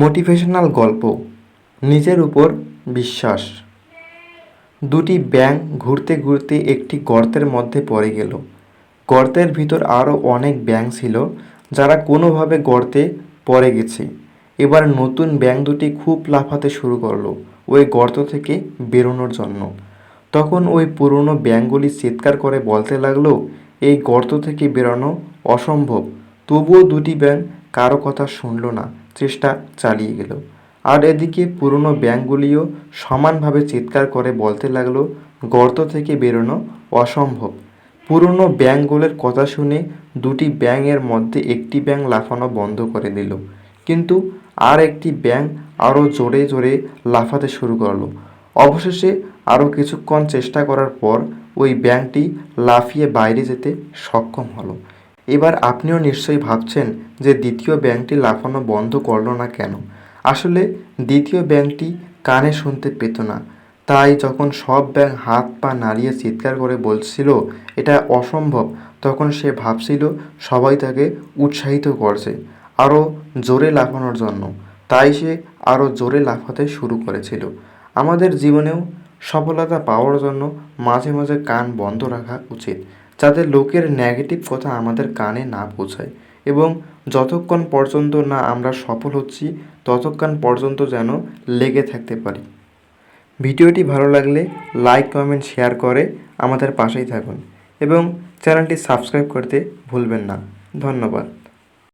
Motivational গল্প, নিজের উপর বিশ্বাস। দুটি ব্যাঙ ঘুরতে ঘুরতে একটি গর্তের মধ্যে পড়ে গেল। গর্তের ভিতর আরও অনেক ব্যাঙ ছিল যারা কোনোভাবে গর্তে পড়ে গেছে। এবার নতুন ব্যাঙ দুটি খুব লাফাতে শুরু করল ওই গর্ত থেকে বেরোনোর জন্য। তখন ওই পুরনো ব্যাঙগুলি চিৎকার করে বলতে লাগল, এই গর্ত থেকে বেরোনো অসম্ভব। তবুও দুটি ব্যাঙ কারও কথা শুনলো না, চেষ্টা চালিয়ে গেল। আর এদিকে পুরনো ব্যাঙগুলিও সমানভাবে চিৎকার করে বলতে লাগল, গর্ত থেকে বেরোনো অসম্ভব। পুরনো ব্যাঙগুলোর কথা শুনে দুটি ব্যাঙের মধ্যে একটি ব্যাঙ লাফানো বন্ধ করে দিল। কিন্তু আর একটি ব্যাঙ আরও জোরে জোরে লাফাতে শুরু করল। অবশেষে আরও কিছুক্ষণ চেষ্টা করার পর ওই ব্যাঙটি লাফিয়ে বাইরে যেতে সক্ষম হলো। এবার আপনিও নিশ্চয়ই ভাবছেন যে দ্বিতীয় ব্যাংকটি লাফানো বন্ধ করল না কেন? আসলে দ্বিতীয় ব্যাংকটি কানে শুনতে পেত না। তাই যখন সব ব্যাংক হাত পা নাড়িয়ে চিৎকার করে বলছিল এটা অসম্ভব, তখন সে ভাবছিল সবাই তাকে উৎসাহিত করছে আরও জোরে লাফানোর জন্য। তাই সে আরও জোরে লাফাতে শুরু করেছিল। আমাদের জীবনেও সফলতা পাওয়ার জন্য মাঝে মাঝে কান বন্ধ রাখা উচিত, যাতে লোকের নেগেটিভ কথা আমাদের কানে না পৌঁছায়। এবং যতক্ষণ পর্যন্ত না আমরা সফল হচ্ছি, ততক্ষণ পর্যন্ত যেন লেগে থাকতে পারি। ভিডিওটি ভালো লাগলে লাইক কমেন্ট শেয়ার করে আমাদের পাশেই থাকুন। এবং চ্যানেলটি সাবস্ক্রাইব করতে ভুলবেন না। ধন্যবাদ।